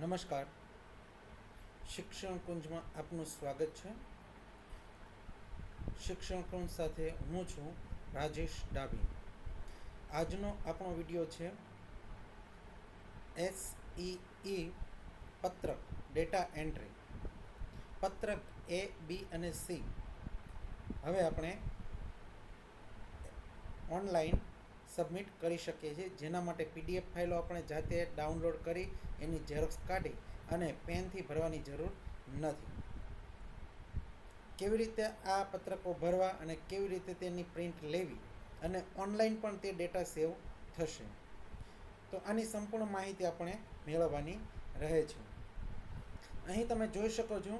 નમસ્કાર. શિક્ષણ કુંજમાં આપનું સ્વાગત છે. શિક્ષણ કુંજ સાથે હું છું રાજેશ ડાબી આજનો આપણો વીડિયો છે એસ ઈ પત્રક, ડેટા એન્ટ્રી. પત્રક એ, બી અને સી. હવે આપણે ઓનલાઈન સબમિટ કરી શકીએ છીએ. જેના માટે પીડીએફ ફાઇલો આપણે જાતે ડાઉનલોડ કરી એની ઝેરોક્સ કાઢી અને પેનથી ભરવાની જરૂર નથી. કેવી રીતે આ પત્રકો ભરવા અને કેવી રીતે તેની પ્રિન્ટ લેવી અને ઓનલાઈન પણ તે ડેટા સેવ થશે. તો આની સંપૂર્ણ માહિતી આપણે મેળવવાની રહે છે. અહીં તમે જોઈ શકો છો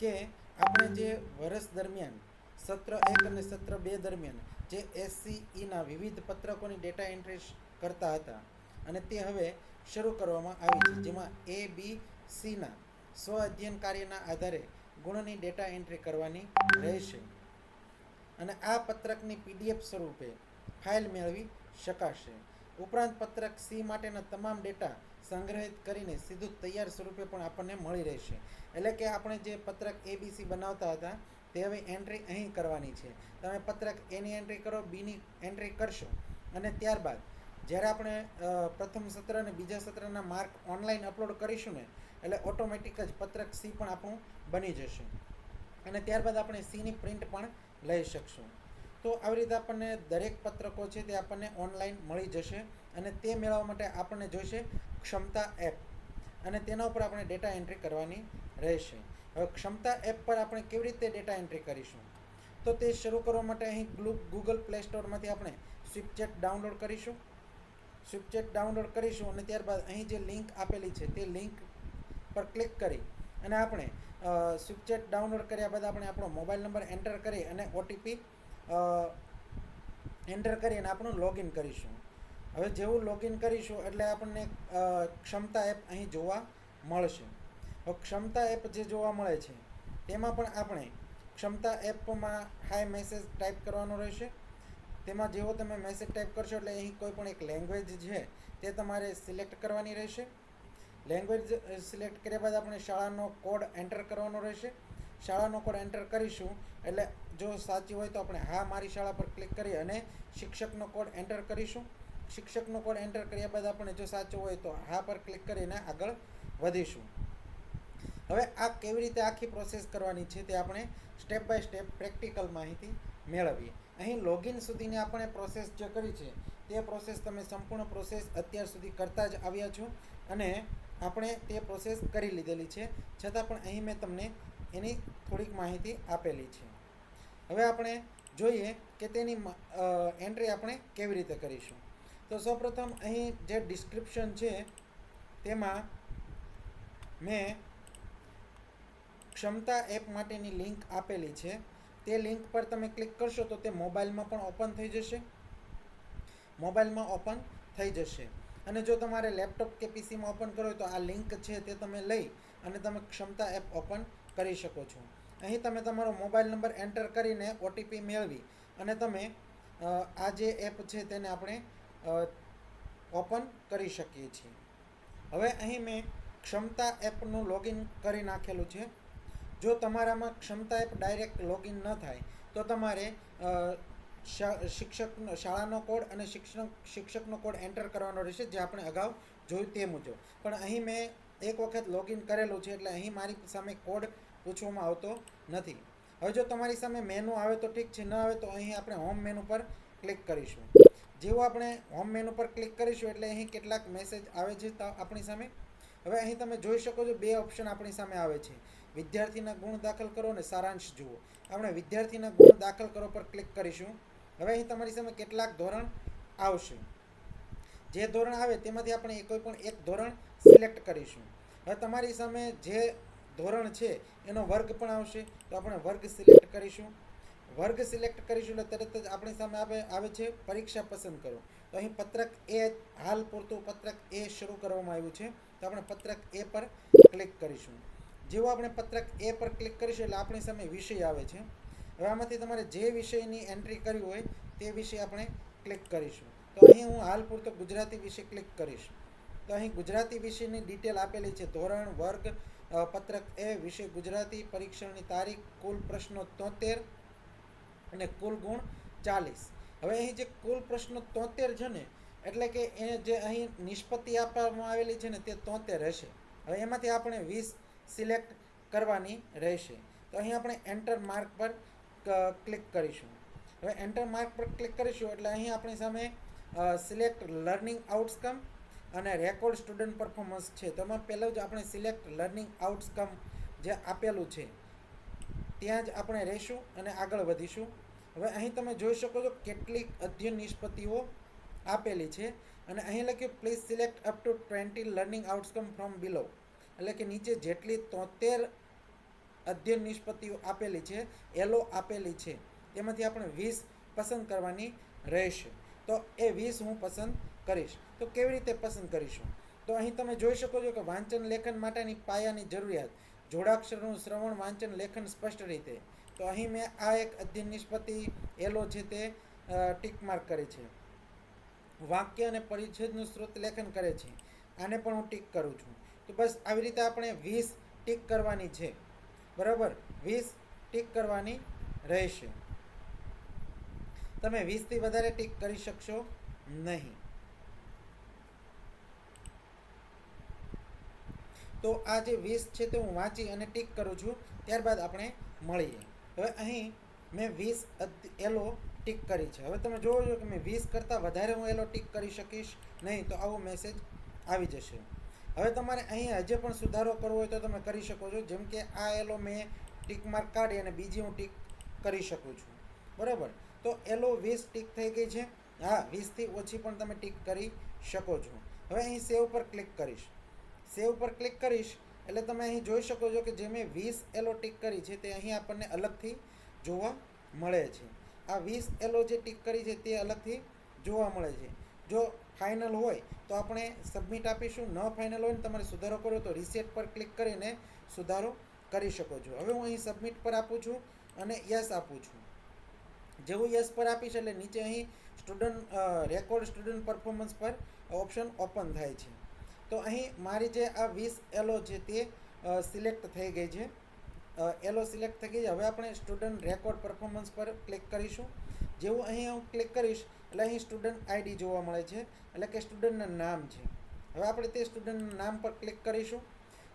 કે આપણે જે વર્ષ દરમિયાન સત્ર એક અને સત્ર બે દરમિયાન જે એસસીઈના વિવિધ પત્રકોની ડેટા એન્ટ્રી કરતા હતા અને તે હવે શરૂ કરવામાં આવી છે. જેમાં એ બી સીના સ્વ અધ્યયન કાર્યના આધારે ગુણની ડેટા એન્ટ્રી કરવાની રહેશે અને આ પત્રકની પીડીએફ સ્વરૂપે ફાઇલ મેળવી શકાશે. ઉપરાંત પત્રક સી માટેના તમામ ડેટા સંગ્રહિત કરીને સીધું તૈયાર સ્વરૂપે પણ આપણને મળી રહેશે. એટલે કે આપણે જે પત્રક એબીસી બનાવતા હતા તે હવે એન્ટ્રી અહીં કરવાની છે. તમે પત્રક એની એન્ટ્રી કરો, બીની એન્ટ્રી કરશો. અને ત્યારબાદ, જ્યારે આપણે પ્રથમ સત્ર અને બીજા સત્રના માર્ક ઓનલાઈન અપલોડ કરીશું ને, એટલે ઓટોમેટિક જ પત્રક સી પણ આપણું બની જશે. અને ત્યારબાદ આપણે સીની પ્રિન્ટ પણ લઈ શકશું. તો આવી રીતે આપણને દરેક પત્રકો છે તે આપણને ઓનલાઈન મળી જશે અને તે મેળવવા માટે આપણને જોઈશે ક્ષમતા એપ અને તેના ઉપર આપણે ડેટા એન્ટ્રી કરવાની રહેશે. હવે ક્ષમતા એપ પર આપણે કેવી રીતે ડેટા એન્ટ્રી કરીશું? તો તે શરૂ કરવા માટે અહીં ગ્લુ- ગૂગલ પ્લે સ્ટોરમાંથી આપણે સ્વિપચેટ ડાઉનલોડ કરીશું. સ્વિપચેટ ડાઉનલોડ કરીશું અને ત્યારબાદ અહીં જે લિંક આપેલી છે તે લિંક પર ક્લિક કરી અને આપણે સ્વિપચેટ ડાઉનલોડ કર્યા બાદ આપણે આપણો મોબાઈલ નંબર એન્ટર કરી અને ઓટીપી એન્ટર કરી અને આપણું લોગિન કરીશું. હવે જેવું લોગિન કરીશું એટલે આપણને ક્ષમતા એપ અહીં જોવા મળશે. ક્ષમતા એપ જે જોવા મળે છે, તેમાં પણ આપણે ક્ષમતા એપમાં હાય મેસેજ ટાઈપ કરવાનો રહેશે. તેમાં જેવો તમે મેસેજ ટાઈપ કરશો એટલે અહીં કોઈ પણ એક લેંગ્વેજ છે, તે તમારે સિલેક્ટ કરવાની રહેશે. લેંગ્વેજ સિલેક્ટ કર્યા બાદ આપણે શાળાનો કોડ એન્ટર કરવાનો રહેશે. શાળાનો કોડ એન્ટર કરીશું, એટલે જો સાચી હોય તો આપણે હા મારી શાળા પર ક્લિક કરી અને શિક્ષકનો કોડ એન્ટર કરીશું. શિક્ષકનો કોડ એન્ટર કર્યા બાદ આપણે જો સાચો હોય તો હા પર ક્લિક કરીને આગળ વધીશું. હવે આ કેવી રીતે આખી પ્રોસેસ કરવાની છે તે આપણે સ્ટેપ બાય સ્ટેપ પ્રેક્ટિકલ માહિતી મેળવીએ. અહીં લોગિન સુધીની આપણે પ્રોસેસ જે કરી છે, તે પ્રોસેસ તમે સંપૂર્ણ પ્રોસેસ અત્યાર સુધી કરતા જ આવ્યા છો અને આપણે તે પ્રોસેસ કરી લીધેલી છે. છતાં પણ અહીં મેં તમને એની થોડીક માહિતી આપેલી છે. હવે આપણે જોઈએ કે તેની એન્ટ્રી આપણે કેવી રીતે કરીશું. તો સૌપ્રથમ અહીં જે ડિસ્ક્રિપ્શન છે, તેમાં મેં ક્ષમતા એપ માટેની લિંક આપેલી છે. તે લિંક પર તમે ક્લિક કરશો તો તે મોબાઈલમાં પણ ઓપન થઈ જશે. મોબાઈલમાં ઓપન થઈ જશે. અને જો તમારે લેપટોપ કે પીસીમાં ઓપન કરો તો આ લિંક છે તે તમે લઈ અને તમે ક્ષમતા એપ ઓપન કરી શકો છો. અહીં તમે તમારો મોબાઈલ નંબર એન્ટર કરીને ઓટીપી મેળવી અને તમે આ જે એપ છે તેને આપણે ઓપન કરી શકીએ છીએ. હવે અહીં મેં ક્ષમતા એપનું લોગિન કરી નાખેલું છે. જો તમારામાં ક્ષમતા એપ ડાયરેક્ટ લોગિન ન થાય, તો તમારે શિક્ષક શાળાનો કોડ અને શિક્ષક શિક્ષકનો કોડ એન્ટર કરવાનો રહેશે, જે આપણે અગાઉ જોયું તે મુજબ. પણ અહીં મેં એક વખત લોગિન કરેલું છે, એટલે અહીં મારી સામે કોડ પૂછવામાં આવતો નથી. હવે જો તમારી સામે મેનુ આવે તો ઠીક છે, ન આવે તો અહીં આપણે હોમ મેનુ પર ક્લિક કરીશું. જેવું આપણે હોમ મેનુ પર ક્લિક કરીશું, એટલે અહીં કેટલાક મેસેજ આવે છે આપણી સામે. હવે અહીં તમે જોઈ શકો છો, બે ઓપ્શન આપણી સામે આવે છે. વિદ્યાર્થીના ગુણ દાખલ કરો અને સારાંશ જુઓ. આપણે વિદ્યાર્થીના ગુણ દાખલ કરો પર ક્લિક કરીશું. હવે અહીં તમારી સામે કેટલાક ધોરણ આવશે. જે ધોરણ આવે તેમાંથી આપણે કોઈ પણ એક ધોરણ સિલેક્ટ કરીશું. હવે તમારી સામે જે ધોરણ છે એનો વર્ગ પણ આવશે. તો આપણે વર્ગ સિલેક્ટ કરીશું. વર્ગ સિલેક્ટ કરીશું એટલે તરત જ આપણી સામે આવે આવે છે પરીક્ષા પસંદ કરો. તો અહીં પત્રક એ હાલ પૂરતું પત્રક એ શરૂ કરવામાં આવ્યું છે. તો આપણે પત્રક એ પર ક્લિક કરીશું. જેવું આપણે પત્રક એ પર ક્લિક કરીશું એટલે આપણી સામે વિષય આવે છે. હવે આમાંથી તમારે જે વિષયની એન્ટ્રી કરવી હોય તે વિષય આપણે ક્લિક કરીશું. તો અહીં હું હાલ પૂરતો ગુજરાતી વિશે ક્લિક કરીશ. તો અહીં ગુજરાતી વિષયની ડિટેલ આપેલી છે. ધોરણ, વર્ગ પત્રક એ વિષય ગુજરાતી, પરીક્ષણની તારીખ, કુલ પ્રશ્નો તોતેર અને કુલ ગુણ ચાલીસ. હવે અહીં જે કુલ પ્રશ્નો તોતેર છે ને, એટલે કે એ જે અહીં નિષ્પત્તિ આપવામાં આવેલી છે ને તે તોતેર હશે. હવે એમાંથી આપણે વીસ સિલેક્ટ કરવાની રહેશે. તો અહીં આપણે એન્ટર માર્ક પર ક્લિક કરીશું. હવે એન્ટર માર્ક પર ક્લિક કરીશું એટલે અહીં આપણી સામે સિલેક્ટ લર્નિંગ આઉટકમ અને રેકોર્ડ સ્ટુડન્ટ પરફોર્મન્સ છે. તો એમાં પહેલું જ આપણે સિલેક્ટ લર્નિંગ આઉટકમ જે આપેલું છે, ત્યાં જ આપણે રહીશું અને આગળ વધીશું. હવે અહીં તમે જોઈ શકો છો કેટલીક અધ્યયન નિષ્પત્તિઓ આપેલી છે. અને અહીં લખ્યું please select up to twenty learning outcome from below એટલે કે નીચે જેટલી તોતેર અધ્યયન નિષ્પત્તિઓ આપેલી છે, એલો આપેલી છે, તેમાંથી આપણે વીસ પસંદ કરવાની રહેશે. તો એ વીસ હું પસંદ કરીશ. તો કેવી રીતે પસંદ કરીશું? તો અહીં તમે જોઈ શકો છો કે વાંચન લેખન માટેની પાયાની જરૂરિયાત. જોડાક્ષરનું શ્રવણ વાંચન લેખન સ્પષ્ટ રીતે. તો અહીં મેં આ એક અધ્યયન નિષ્પત્તિ એલો છે તે ટીક માર્ક કરી છે. વાક્ય અને પરિચ્છેદનું સ્ત્રોત લેખન કરે છે. આને પણ હું ટીક કરું છું. તો બસ આવી રીતે આપણે વીસ ટીક કરવાની છે. બરાબર? વીસ ટીક કરવાની રહેશે. તમે વીસથી વધારે ટીક કરી શકશો નહીં. તો આ જે વીસ છે તે હું વાંચી અને ટીક કરું છું. ત્યારબાદ આપણે મળીએ. હવે અહીં મેં વીસ એલો ટીક કરી છે. હવે તમે જોવો છો કે મેં વીસ કરતાં વધારે હું એલો ટીક કરી શકીશ નહીં, તો આવો મેસેજ આવી જશે. હવે તમારે અહીં હજે પણ સુધારો કરવો હોય તો તમે કરી શકો છો. જેમ કે આ એલો મેં ટીક માર્ક કાઢી અને બીજી હું ટીક કરી શકું છું. બરાબર? તો એલો વીસ ટીક થઈ ગઈ છે. હા, વીસથી ઓછી પણ તમે ટીક કરી શકો છો. હવે અહીં સેવ પર ક્લિક કરીશ. સેવ પર ક્લિક કરીશ એટલે તમે અહીં જોઈ શકો છો કે જે મેં વીસ એલો ટીક કરી છે તે અહીં આપણને અલગથી જોવા મળે છે. આ વીસ એલો જે ટીક કરી છે તે અલગથી જોવા મળે છે. જો ફાઇનલ હોય, તો આપણે સબમિટ આપીશું. ન ફાઇનલ હોય ને તમારે સુધારો કરવો તો રિસેટ પર ક્લિક કરીને સુધારો કરી શકો છો. હવે હું અહીં સબમિટ પર આપું છું અને યસ આપું છું. જેવું યસ પર આપીશ એટલે નીચે અહીં સ્ટુડન્ટ રેકોર્ડ સ્ટુડન્ટ પરફોર્મન્સ પર ઓપ્શન ઓપન થાય છે. તો અહીં મારી જે આ વીસ એલો છે તે સિલેક્ટ થઈ ગઈ છે. એલો સિલેક્ટ થઈ ગઈ છે. હવે આપણે સ્ટુડન્ટ રેકોર્ડ પરફોર્મન્સ પર ક્લિક કરીશું. જેવું અહીં હું ક્લિક કરીશ એટલે અહીં સ્ટુડન્ટ આઈડી જોવા મળે છે. એટલે કે સ્ટુડન્ટના નામ છે. હવે આપણે તે સ્ટુડન્ટના નામ પર ક્લિક કરીશું.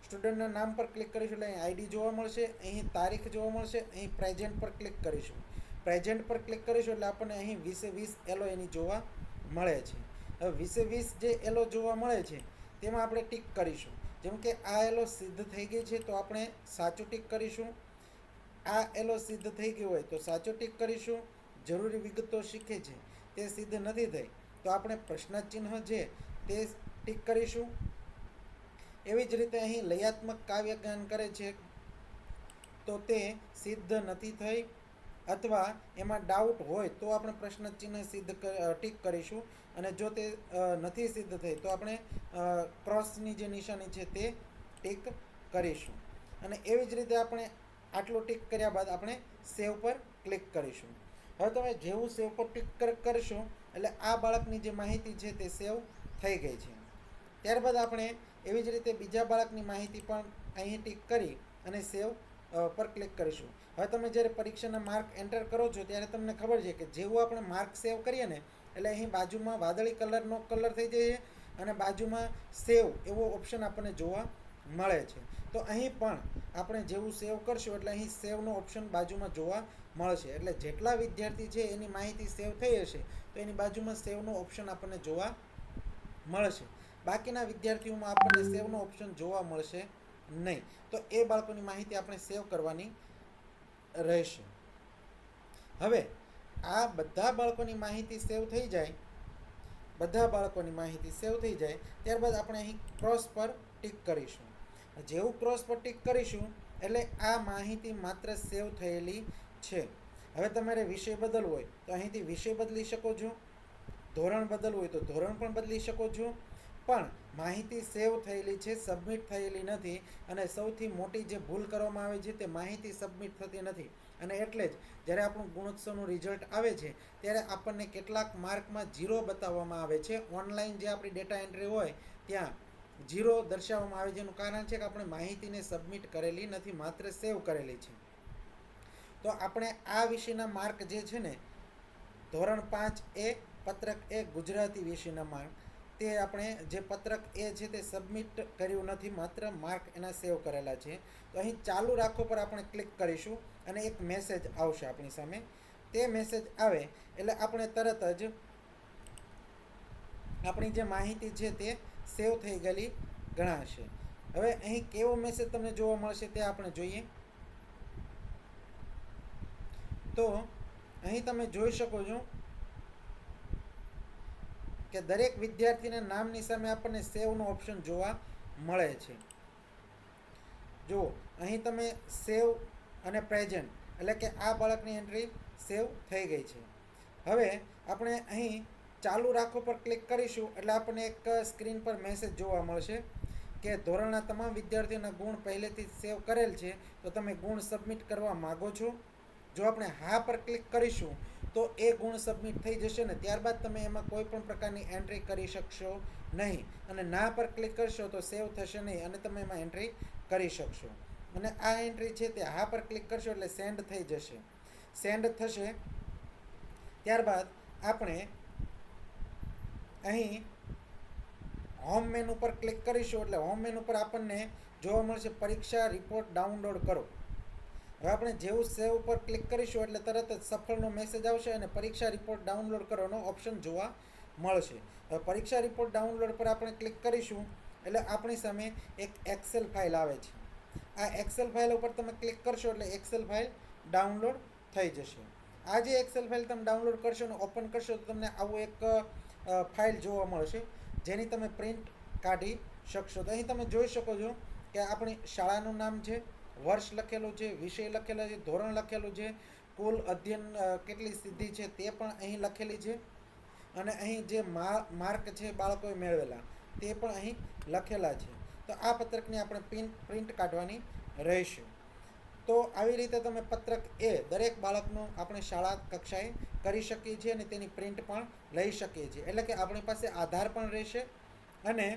સ્ટુડન્ટના નામ પર ક્લિક કરીશું એટલે અહીં આઈડી જોવા મળશે, અહીં તારીખ જોવા મળશે, અહીં પ્રેઝન્ટ પર ક્લિક કરીશું. પ્રેઝન્ટ પર ક્લિક કરીશું એટલે આપણને અહીં વીસે વીસ એલો એની જોવા મળે છે. હવે વીસે વીસ જે એલો જોવા મળે છે, તેમાં આપણે ટીક કરીશું. જેમ કે આ એલો સિદ્ધ થઈ ગઈ છે તો આપણે સાચું ટીક કરીશું. આ એલો સિદ્ધ થઈ ગયું હોય તો સાચું ટીક કરીશું. જરૂરી વિગતો શીખે છે. તે સિદ્ધ નથી થઈ. તો આપણે પ્રશ્નચિહ્ન છે તે ટીક કરીશું. એવી જ રીતે અહીં લયાત્મક કાવ્ય જ્ઞાન કરે છે. તો તે સિદ્ધ નથી થઈ અથવા એમાં ડાઉટ હોય તો આપણે પ્રશ્ન ચિહ્ન સિદ્ધ ટીક કરીશું. અને જો તે નથી સિદ્ધ થઈ તો આપણે ક્રોસની જે નિશાની છે તે ટીક કરીશું. અને એવી જ રીતે આપણે આટલું ટીક કર્યા બાદ આપણે સેવ પર ક્લિક કરીશું. હવે તમે જેવું સેવ પર ટિક કરશો, એટલે આ બાળકની જે માહિતી છે તે સેવ થઈ ગઈ છે. ત્યારબાદ આપણે એવી જ રીતે બીજા બાળકની માહિતી પણ અહીં ટીક કરી અને સેવ પર ક્લિક કરીશું. હવે તમે જ્યારે પરીક્ષાના માર્ક એન્ટર કરો છો, ત્યારે તમને ખબર છે કે જેવું આપણે માર્ક સેવ કરીએ ને, એટલે અહીં બાજુમાં વાદળી કલરનો કલર થઈ જાય છે અને બાજુમાં સેવ એવો ઓપ્શન આપણને જોવા મળે છે. તો અહીં પણ આપણે જેવું સેવ કરશું, એટલે અહીં સેવનો ઓપ્શન બાજુમાં જોવા મળશે. એટલે જેટલા વિદ્યાર્થી છે એની માહિતી સેવ થઈ હશે, તો એની બાજુમાં સેવનો ઓપ્શન આપણને જોવા મળશે. બાકીના વિદ્યાર્થીઓમાં આપણને સેવનો ઓપ્શન જોવા મળશે નહીં. તો એ બાળકોની માહિતી આપણે સેવ કરવાની રહેશે. હવે, આ બધા બાળકોની માહિતી સેવ થઈ જાય, બધા બાળકોની માહિતી સેવ થઈ જાય, ત્યારબાદ આપણે અહીં ક્રોસ પર ટીક કરીશું. જેવું ક્રોસ પર ટીક કરીશું, એટલે આ માહિતી માત્ર સેવ થયેલી છે. હવે તમારે વિષય બદલવો હોય તો અહીંથી વિષય બદલી શકો છો. ધોરણ બદલવું હોય તો ધોરણ પણ બદલી શકો છો. પણ માહિતી સેવ થયેલી છે સબમિટ થયેલી નથી અને સૌથી મોટી જે ભૂલ કરવામાં આવે છે તે માહિતી સબમિટ થતી નથી. અને એટલે જ જ્યારે આપણું ગુણોત્સવનું રિઝલ્ટ આવે છે ત્યારે આપણને કેટલાક માર્કમાં ઝીરો બતાવવામાં આવે છે. ઓનલાઈન જે આપણી ડેટા એન્ટ્રી હોય ત્યાં જીરો દર્શાવવામાં આવે છે. એનું કારણ છે કે આપણે માહિતીને સબમિટ કરેલી નથી, માત્ર સેવ કરેલી છે. તો આપણે આ વિષયના માર્ક જે છે ને, ધોરણ પાંચ એ, પત્રક એ, ગુજરાતી વિષયના માર્ક, તે આપણે જે પત્રક એ છે તે સબમિટ કર્યું નથી, માત્ર માર્ક એના સેવ કરેલા છે. તો અહીં ચાલુ રાખો પર આપણે ક્લિક કરીશું અને એક મેસેજ આવશે આપણી સામે. તે મેસેજ આવે એટલે આપણે તરત જ આપણી જે માહિતી છે તે સેવ થઈ ગયેલી ગણાશે. હવે અહીં કેવો મેસેજ તમને જોવા મળશે તે આપણે જોઈએ. તો અહીં તમે જોઈ શકો છો કે દરેક વિદ્યાર્થીના નામની સામે આપણને સેવનો ઓપ્શન જોવા મળે છે. જુઓ અહીં તમે સેવ અને પ્રેઝન્ટ, એટલે કે આ બાળકની એન્ટ્રી સેવ થઈ ગઈ છે. હવે આપણે અહીં ચાલુ રાખો પર ક્લિક કરીશું, એટલે આપણને એક સ્ક્રીન પર મેસેજ જોવા મળશે કે ધોરણના તમામ વિદ્યાર્થીઓના ગુણ પહેલેથી સેવ કરેલ છે, તો તમે ગુણ સબમિટ કરવા માગો છો. જો આપણે હા પર ક્લિક કરીશું, તો એ ગુણ સબમિટ થઈ જશે ને ત્યારબાદ તમે એમાં કોઈ પણ પ્રકારની એન્ટ્રી કરી શકશો નહીં. અને ના પર ક્લિક કરશો તો સેવ થશે નહીં અને તમે એમાં એન્ટ્રી કરી શકશો. અને આ એન્ટ્રી છે તે હા પર ક્લિક કરશો એટલે સેન્ડ થઈ જશે. સેન્ડ થશે ત્યારબાદ આપણે અહીં હોમ મેનુ પર ક્લિક કરીશું એટલે હોમ મેનુ પર આપણને જોવા મળશે પરીક્ષા રિપોર્ટ ડાઉનલોડ કરો. હવે આપણે જેવું સેવ ઉપર ક્લિક કરીશું એટલે તરત જ સફળનો મેસેજ આવશે અને પરીક્ષા રિપોર્ટ ડાઉનલોડ કરવાનો ઓપ્શન જોવા મળશે. હવે પરીક્ષા રિપોર્ટ ડાઉનલોડ પર આપણે ક્લિક કરીશું એટલે આપણી સામે એક એક્સેલ ફાઇલ આવે છે. આ એક્સેલ ફાઇલ ઉપર તમે ક્લિક કરશો એટલે એક્સેલ ફાઇલ ડાઉનલોડ થઈ જશે. આ જે એક્સેલ ફાઇલ તમે ડાઉનલોડ કરશો અને ઓપન કરશો તો તમને આવું એક ફાઇલ જોવા મળશે. જેની તમે પ્રિન્ટ કાઢી શકશો. તો અહીં તમે જોઈ શકો છો કે આપણી શાળાનું નામ છે વર્ષ લખેલું છે, વિષય લખેલો છે, ધોરણ લખેલું છે, કુલ અધ્યયન કેટલી સિદ્ધિ છે તે પણ અહીં લખેલી છે. અને અહીં જે માર્ક છે બાળકોએ મેળવેલા તે પણ અહીં લખેલા છે. તો આ પત્રકની આપણે પ્રિન્ટ પ્રિન્ટ કાઢવાની રહેશે. તો આવી રીતે તમે પત્રક એ દરેક બાળકનું આપણે શાળા કક્ષાએ કરી શકીએ છીએ અને તેની પ્રિન્ટ પણ લઈ શકીએ છીએ. એટલે કે આપણી પાસે આધાર પણ રહેશે અને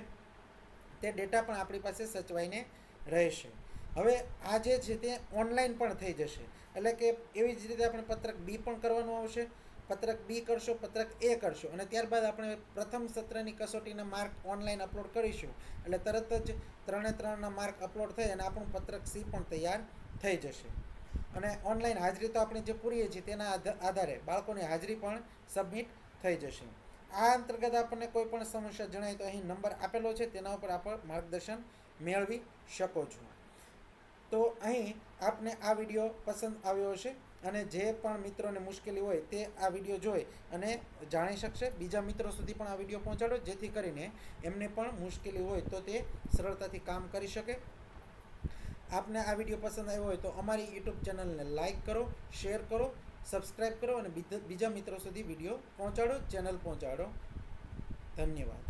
તે ડેટા પણ આપણી પાસે સચવાઈને રહેશે. હવે આ જે છે તે ઓનલાઈન પણ થઈ જશે. એટલે કે એવી જ રીતે આપણે પત્રક બી પણ કરવાનું આવશે. પત્રક બી કરશો, પત્રક એ કરશો. અને ત્યારબાદ આપણે પ્રથમ સત્રની કસોટીના માર્ક ઓનલાઈન અપલોડ કરીશું. એટલે તરત જ ત્રણે ત્રણના માર્ક અપલોડ થઈ અને આપણું પત્રક સી પણ તૈયાર થઈ જશે. અને ઓનલાઈન હાજરી તો આપણે જે પૂરીએ છીએ તેના આધારે બાળકોની હાજરી પણ સબમિટ થઈ જશે. આ અંતર્ગત આપણને કોઈ પણ સમસ્યા જણાય તો અહીં નંબર આપેલો છે. તેના ઉપર આપણે માર્ગદર્શન મેળવી શકો છો. તો અહીં આપને આ વીડિયો પસંદ આવ્યો હશે અને જે પણ મિત્રોને મુશ્કેલી હોય તે આ વીડિયો જોઈ અને જાણી શકશે. બીજા મિત્રો સુધી પણ આ વીડિયો પહોંચાડો, જેથી કરીને એમને પણ મુશ્કેલી હોય તો તે સરળતાથી કામ કરી શકે. આપને આ વીડિયો પસંદ આવ્યો હોય તો અમારી યુટ્યુબ ચેનલને લાઇક કરો, શેર કરો સબસ્ક્રાઈબ કરો અને બીજા મિત્રો સુધી વીડિયો પહોંચાડો, ચેનલ પહોંચાડો. ધન્યવાદ.